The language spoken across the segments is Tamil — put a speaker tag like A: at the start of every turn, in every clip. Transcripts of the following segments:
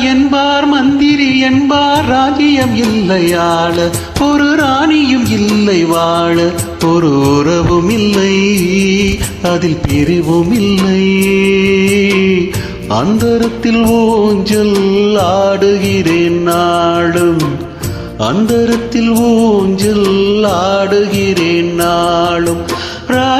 A: என்பார் மந்திரி என்பார் ராஜ்யம் இல்லையாள ஒரு ராணியும் இல்லை வாழ ஒரு உறவும் இல்லை அதில் பிரிவும் இல்லை. அந்தரத்தில் ஊஞ்சல் ஆடுகிறேன் நாடும் அந்தரத்தில் ஊஞ்சல் ஆடுகிறேன் நாளும்.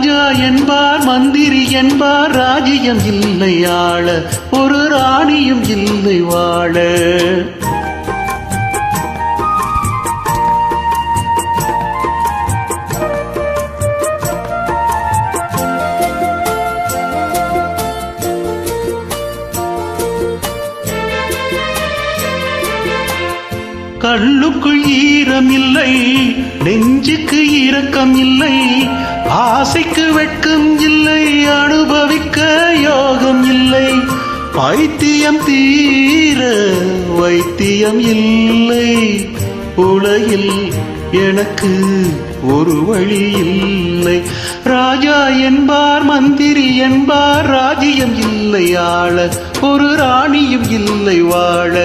A: ராஜா என்பார் மந்திரி என்பார் ராஜ்யம் இல்லை ஆள ஒரு ராணியும் இல்லை வாழ. கண்ணுக்குள் ஈரம் இல்லை நெஞ்சுக்கு இரக்கம் இல்லை ஆசைக்கு வெட்கம் இல்லை அனுபவிக்க யோகம் இல்லை. பைத்தியம் தீர வைத்தியம் இல்லை. உலகில் எனக்கு ஒரு வழி இல்லை. ராஜா என்பார் மந்திரி என்பார் ராஜ்யம் இல்லை ஆள ஒரு ராணியும் இல்லை வாழ.